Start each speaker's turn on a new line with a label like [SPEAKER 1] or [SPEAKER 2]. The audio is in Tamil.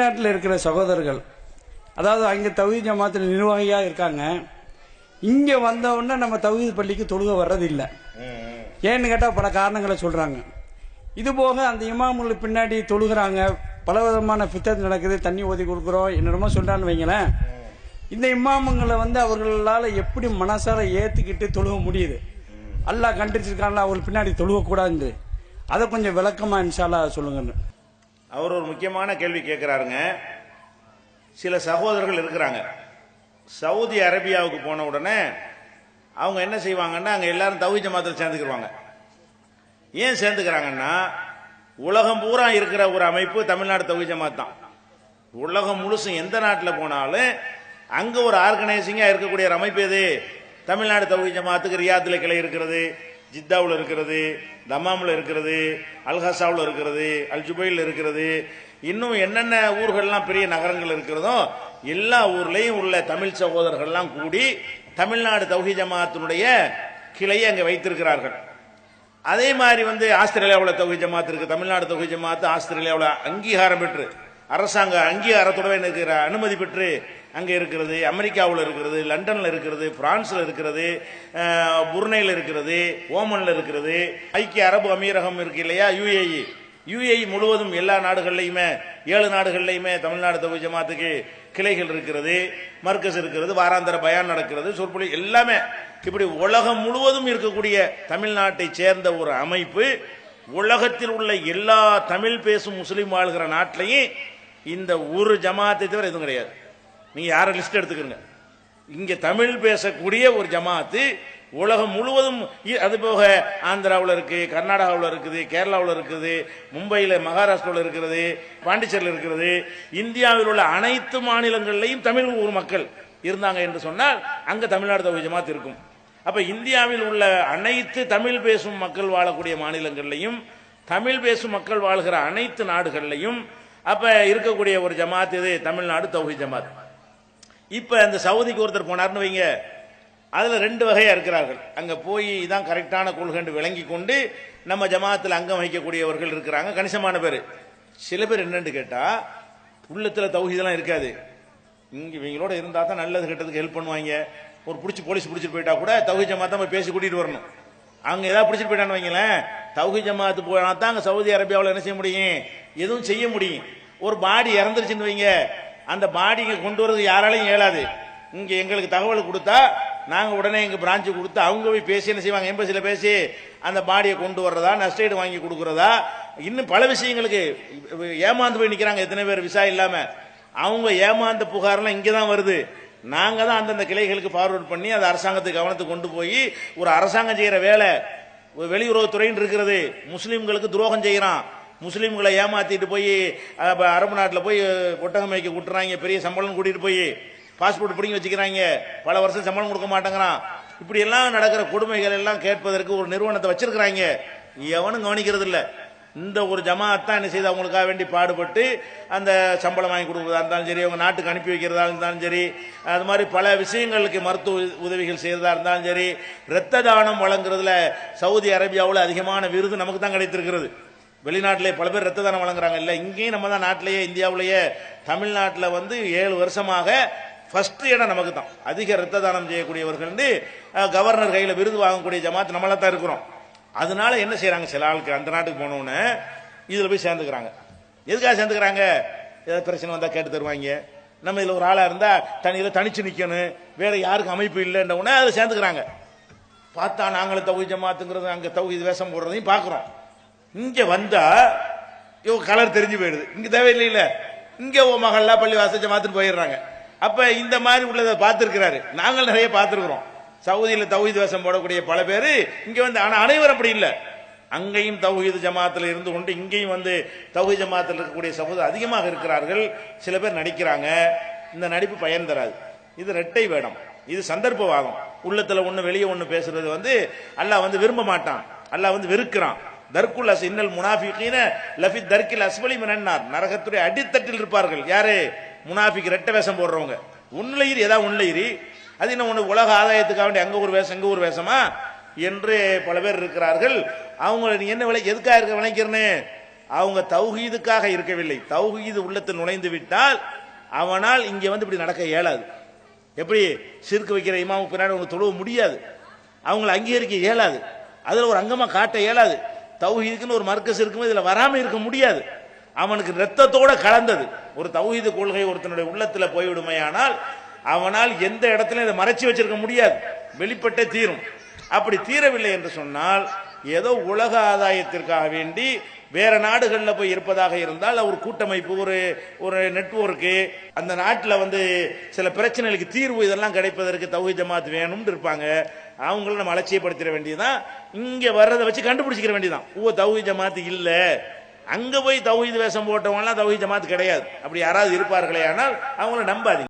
[SPEAKER 1] தமிழ்நாட்டில் இருக்கிற சகோதரர்கள் அதாவது அங்கே தகுதி ஜமாத்தில் நிர்வாகியாக இருக்காங்க. இங்கே வந்தவுடனே நம்ம தகுதி பள்ளிக்கு தொழுக வர்றதில்லை. ஏன்னு கேட்டால் பல காரணங்களை சொல்கிறாங்க இது போக அந்த இமாமுகள் பின்னாடி தொழுகிறாங்க. பல விதமான பித்தத்து நடக்குது. தண்ணி ஊதி கொடுக்குறோம். என்னென்னமோ சொல்கிறான்னு வைங்களேன். இந்த இமாமங்களை வந்து அவர்களால் எப்படி மனசார ஏற்றுக்கிட்டு தொழுக முடியுது? அல்லாஹ் கண்டிச்சிருக்காங்களா அவர்கள் பின்னாடி தொழுகக்கூடாது. அதை கொஞ்சம் விளக்கமாக இன்ஷால்லா சொல்லுங்கன்னு.
[SPEAKER 2] அவர் ஒரு முக்கியமான கேள்வி கேட்குறாருங்க சில சகோதரர்கள் இருக்கிறாங்க. சவுதி அரேபியாவுக்கு போன உடனே அவங்க என்ன செய்வாங்கன்னா அங்கே எல்லாரும் தவி ஜமாத்தில் சேர்ந்துக்கிடுவாங்க ஏன் சேர்ந்துக்கிறாங்கன்னா உலகம் பூரா இருக்கிற ஒரு அமைப்பு தமிழ்நாடு தவி ஜமாத் தான். உலகம் முழுசும் எந்த நாட்டில் போனாலும் அங்கே ஒரு ஆர்கனைசிங்காக இருக்கக்கூடிய ஒரு அமைப்பு எது? தமிழ்நாடு தவி ஜமாத்துக்கு ரியாத்தில் கிளை இருக்கிறது. ஜித்தாவில் இருக்கிறது தமாமில் இருக்கிறது அல்ஹசாவில் இருக்கிறது அல்ஜுபையில் இருக்கிறது. இன்னும் என்னென்ன ஊர்கள்லாம் பெரிய நகரங்கள் இருக்கிறதோ எல்லா ஊர்லேயும் உள்ள தமிழ் சகோதரர்கள்லாம் கூடி தமிழ்நாடு தௌஹி ஜமாத்தினுடைய கிளையை அங்கே வைத்திருக்கிறார்கள். அதே மாதிரி வந்து ஆஸ்திரேலியாவில் தொகை ஜமாத் இருக்கு தமிழ்நாடு தொகை ஜமாத்து ஆஸ்திரேலியாவில் அங்கீகாரம் பெற்று அரசாங்க அங்கீகாரத்துடன் இருக்கிற அனுமதி பெற்று அங்கே இருக்கிறது அமெரிக்காவில் இருக்கிறது லண்டனில் இருக்கிறது பிரான்ஸில் இருக்கிறது புர்னையில் இருக்கிறது ஓமனில் இருக்கிறது ஐக்கிய அரபு அமீரகம் இருக்கு இல்லையா யுஏஇ. யுஏஇ முழுவதும் எல்லா நாடுகள்லையுமே ஏழு நாடுகள்லையுமே தமிழ்நாடு தொகுதி ஜமாத்துக்கு கிளைகள் இருக்கிறது மர்க்கஸ் இருக்கிறது வாராந்தர பயான் நடக்கிறது சொற்பொழி எல்லாமே. இப்படி உலகம் முழுவதும் இருக்கக்கூடிய தமிழ்நாட்டை சேர்ந்த ஒரு அமைப்பு உலகத்தில் உள்ள எல்லா தமிழ் பேசும் முஸ்லீம் வாழ்கிற நாட்டிலையும் இந்த ஒரு ஜமாத்தை தவிர எதுவும் கிடையாது. நீங்கள் யாரை லிஸ்ட் எடுத்துக்கிறங்க? இங்கே தமிழ் பேசக்கூடிய ஒரு ஜமாத்து உலகம் முழுவதும் இ- அது போக ஆந்திராவில் இருக்குது கர்நாடகாவில் இருக்குது கேரளாவில் இருக்குது மும்பையில் மகாராஷ்டிராவில் இருக்கிறது பாண்டிச்சேரியில் இருக்கிறது இந்தியாவில் உள்ள அனைத்து மாநிலங்கள்லையும் தமிழ் ஊர் மக்கள் இருந்தாங்க என்று சொன்னால் அங்கே தமிழ்நாடு தொகுதி ஜமாத் இருக்கும். அப்போ இந்தியாவில் உள்ள அனைத்து தமிழ் பேசும் மக்கள் வாழக்கூடிய மாநிலங்கள்லையும் தமிழ் பேசும் மக்கள் வாழ்கிற அனைத்து நாடுகள்லையும் அப்போ இருக்கக்கூடிய ஒரு ஜமாத் இது தமிழ்நாடு தௌஹி ஜமாத் இப்ப அந்த சவுதிக்கு ஒருத்தர் போனார்னு வைங்க. அதுல ரெண்டு வகையா இருக்கிறார்கள். அங்க போய் இதான் கரெக்டான கொள்கை விளங்கி கொண்டு நம்ம ஜமாத்தில் அங்கம் வகிக்கக்கூடியவர்கள் இருக்கிறாங்க. கணிசமான பேர். சில பேர் என்னன்னு கேட்டா உள்ளத்துல தௌஹீதெல்லாம் இருக்காது. இங்க இவங்களோட இருந்தா தான் நல்லது கெட்டதுக்கு ஹெல்ப் பண்ணுவாங்க. ஒரு பிடிச்சி போலீஸ் பிடிச்சிட்டு போயிட்டா கூட தௌஹி ஜமாத் தான் போய் பேசி கூட்டிட்டு வரணும். அவங்க ஏதாவது பிடிச்சிட்டு போயிட்டான்னு வைங்களேன் தௌஹி ஜமாத்து போனா தான் அங்க சவுதி அரேபியாவில் என்ன செய்ய முடியும்? எதுவும் செய்ய முடியும். ஒரு பாடி இறந்துருச்சுன்னு வைங்க. அந்த பாடி இங்க கொண்டு வரது யாராலையும் இயலாது. இங்க எங்களுக்கு தகவல் கொடுத்தா நாங்க உடனே எங்க பிரான்ச்சு கொடுத்து அவங்க போய் பேசி என்ன செய்வாங்க? எம்பசில பேசி அந்த பாடியை கொண்டு வர்றதா நஷ்டஈடு வாங்கி கொடுக்கறதா? இன்னும் பல விஷயங்களுக்கு ஏமாந்து போய் நிக்கிறாங்க எத்தனை பேர் விசா இல்லாம. அவங்க ஏமாந்த புகார்லாம் இங்கே தான் வருது. நாங்கள் தான் அந்தந்த கிளைகளுக்கு ஃபார்வர்ட் பண்ணி அதை அரசாங்கத்துக்கு கவனத்துக்கு கொண்டு போய் ஒரு அரசாங்கம் செய்கிற வேலை. ஒரு வெளியுறவுத்துறைன்னு இருக்கிறது. முஸ்லீம்களுக்கு துரோகம் செய்கிறான் முஸ்லீம்களை ஏமாத்திட்டு போய் அரபு நாட்டில் போய் ஒட்டகம் வைக்க விட்டுறாங்க பெரிய சம்பளம் கூட்டிகிட்டு போய் பாஸ்போர்ட் பிடிங்கி வச்சுக்கிறாங்க. பல வருஷம் சம்பளம் கொடுக்க மாட்டேங்கிறான். இப்படி எல்லாம் நடக்கிற கொடுமைகள் எல்லாம் கேட்பதற்கு ஒரு நிறுவனத்தை வச்சிருக்கிறாங்க. எவனும் கவனிக்கிறது இல்லை. இந்த ஒரு ஜமாத் தான் என்ன செய்து அவங்களுக்காக வேண்டி பாடுபட்டு அந்த சம்பளம் வாங்கி கொடுக்குறதா இருந்தாலும் சரி அவங்க நாட்டுக்கு அனுப்பி வைக்கிறதா இருந்தாலும் சரி அது மாதிரி பல விஷயங்களுக்கு மருத்துவ உதவிகள் செய்யறதா இருந்தாலும் சரி இரத்த தானம் வழங்குறதுல சவுதி அரேபியாவில் அதிகமான விருது நமக்கு தான் கிடைத்திருக்கிறது. வெளிநாட்டிலே பல பேர் ரத்த தானம் வழங்குறாங்க. இல்லை இங்கேயும் நம்ம தான் நாட்டிலேயே இந்தியாவிலேயே தமிழ்நாட்டில் வந்து ஏழு வருஷமாக ஃபர்ஸ்ட் இடம் நமக்கு தான் அதிக ரத்த தானம் செய்யக்கூடியவர்கள் வந்து கவர்னர் கையில் விருது வாங்கக்கூடிய ஜமாத் நம்மள தான் இருக்கிறோம். அதனால என்ன செய்கிறாங்க சில ஆளுக்கு அந்த நாட்டுக்கு போனோன்னு இதில் போய் சேர்ந்துக்கிறாங்க. எதுக்காக சேர்ந்துக்கிறாங்க? ஏதாவது பிரச்சனை வந்தால் கேட்டு தருவாங்க. நம்ம இதில் ஒரு ஆளாக இருந்தால் தனியில் தனிச்சு நிற்கணும் வேறு யாருக்கும் அமைப்பு இல்லைன்ற உடனே அதில் சேர்ந்துக்கிறாங்க. பார்த்தா நாங்களும் தௌஹி ஜமாத்துங்கிறது அங்கே தௌஹீத் வேஷம் போடுறதையும் பார்க்குறோம் இங்க வந்தா இவ கலர் தெரிஞ்சு போயிடுது. இங்க தேவையில்லை இல்ல இங்க ஓ மகள்லாம் பள்ளி வாசல் ஜமாத்துன்னு போயிடுறாங்க. அப்ப இந்த மாதிரி உள்ளதை பார்த்துருக்கிறாரு. நாங்கள் நிறைய பார்த்துருக்குறோம். சவுதியில் தௌஹீத் வேஷம் போடக்கூடிய பல பேர் இங்கே வந்து ஆனால் அனைவரும் அப்படி இல்லை. அங்கேயும் தௌஹீத் ஜமாத்தில் இருந்து கொண்டு இங்கேயும் வந்து தௌஹீத் ஜமாத்தில் இருக்கக்கூடிய சகோதரர் அதிகமாக இருக்கிறார்கள். சில பேர் நடிக்கிறாங்க. இந்த நடிப்பு பயன் தராது. இது ரெட்டை வேடம். இது சந்தர்ப்பவாதம். உள்ளத்தில் ஒன்று வெளியே ஒன்று பேசுறது வந்து அல்லாஹ் வந்து விரும்ப மாட்டான். அல்லாஹ் வந்து வெறுக்கிறான். தர்க்குல் அஸ் இன்னல் முனாஃபிகீன லஃபி தர்க்கில் அஸ்வலி மினன்னார். நரகத்துடைய அடித்தட்டில் இருப்பார்கள். யாரு? முனாஃபிக் ரெட்டை வேஷம் போடுறவங்க. உண்மையிரி ஏதாவது உண்மையிரி அது என்ன ஒன்று உலக ஆதாயத்துக்காக வேண்டி அங்கே ஒரு வேஷம் எங்கே ஒரு வேஷமா? என்று பல பேர் இருக்கிறார்கள். அவங்க நீ என்ன விலை எதுக்காக இருக்க விளைக்கிறனே? அவங்க தௌஹீதுக்காக இருக்கவில்லை. தௌஹீது உள்ளத்தில் நுழைந்து விட்டால் அவனால் இங்கே வந்து இப்படி நடக்க இயலாது. எப்படி? சிறுக்கு வைக்கிற இமாமுக்கு பின்னாடி அவங்க தொழுவ முடியாது. அவங்களை அங்கீகரிக்க இயலாது. அதில் ஒரு அங்கமாக காட்ட இயலாது. தௌஹீதுக்குன்னு ஒரு மர்க்கஸ் இருக்கும் இதில் வராமல் இருக்க முடியாது. அவனுக்கு ரத்தத்தோட கலந்தது. ஒரு தௌஹீது கொள்கை ஒருத்தனுடைய உள்ளத்தில் போய்விடுமையானால் அவனால் எந்த இடத்துலையும் இதை மறைச்சி வச்சிருக்க முடியாது. வெளிப்பட்டே தீரும். அப்படி தீரவில்லை என்று சொன்னால் ஏதோ உலக ஆதாயத்திற்காக வேண்டி வேற நாடுகளில் போய் இருப்பதாக இருந்தால் ஒரு கூட்டமைப்பு ஒரு ஒரு நெட்வொர்க்கு அந்த நாட்டில் வந்து சில பிரச்சனைகளுக்கு தீர்வு இதெல்லாம் கிடைப்பதற்கு தௌஹி ஜமாத் வேணும்னு இருப்பாங்க. அவங்கள நம்ம அலட்சியப்படுத்திட வேண்டியதுதான். இங்கே வர்றதை வச்சு கண்டுபிடிச்சிக்கிற வேண்டியதான் ஓ தௌஹி ஜமாத் இல்லை. அங்கே போய் தௌஹீத் வேஷம் போட்டவங்கலாம் தௌஹி ஜமாத் கிடையாது. அப்படி யாராவது இருப்பார்களே ஆனால் அவங்கள நம்பாதீங்க.